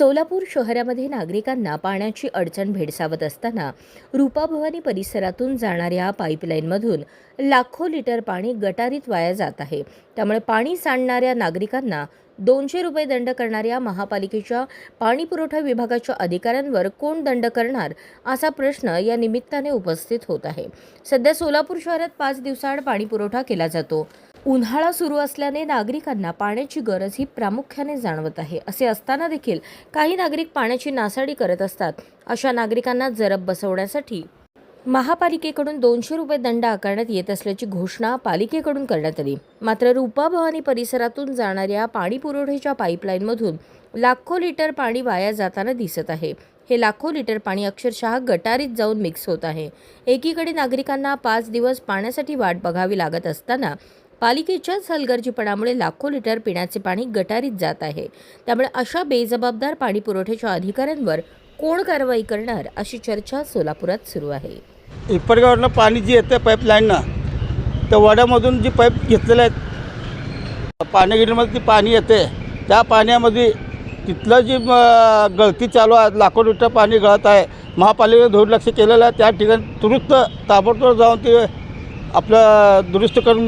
सोलापूर शहरामध्ये नागरिकांना पाण्याची अडचण भेडसावत असताना रूपाभवानी परिसरातून जाणाऱ्या पाईपलाईनमधून लाखो लिटर पाणी गटारीत वाया जात आहे. त्यामुळे पाणी सांडणाऱ्या नागरिकांना दोनशे रुपये दंड करणाऱ्या महापालिकेच्या पाणी पुरवठा विभागाच्या अधिकाऱ्यांवर कोण दंड करणार असा प्रश्न या निमित्ताने उपस्थित होत आहे. सध्या सोलापूर शहरात पाच दिवसाआड पाणी पुरवठा केला जातो. उन्हाळा सुरू असल्याने नागरिकांना पाण्याची गरज ही प्रामुख्याने जाणवत आहे. असे असताना देखील काही नागरिक पाण्याची नासाडी करत असतात. अशा नागरिकांना जरब बसवण्यासाठी महापालिकेकडून दोनशे रुपये दंड आकारण्यात येत असल्याची घोषणा पालिकेकडून करण्यात आली. मात्र रूपाभवानी परिसरातून जाणाऱ्या पाणी पुरवठ्याच्या पाईपलाईनमधून लाखो लिटर पाणी वाया जाताना दिसत आहे. हे लाखो लिटर पाणी अक्षरशः गटारीत जाऊन मिक्स होत आहे. एकीकडे नागरिकांना पाच दिवस पाण्यासाठी वाट बघावी लागत असताना पालिकेच्याच हलगर्जीपणामुळे लाखो लिटर पिण्याचे पाणी गटारीत जात आहे. त्यामुळे अशा बेजबाबदार पाणी पुरवठ्याच्या अधिकाऱ्यांवर कोण कारवाई करणार अशी चर्चा सोलापुरात सुरू आहे. इपरगावरनं पाणी जे येतं पाईपलाईननं त्या वड्यामधून जी पाईप घेतलेले आहेत पाण्यागिरीमध्ये ती पाणी येते. त्या पाण्यामध्ये तिथलं जी गळती चालू आहे लाखो लिटर पाणी गळत आहे. महापालिकेने दुर्लक्ष केलेलं आहे. त्या ठिकाणी तुरुस्त ताबडतोब जाऊन ते आपलं दुरुस्त करून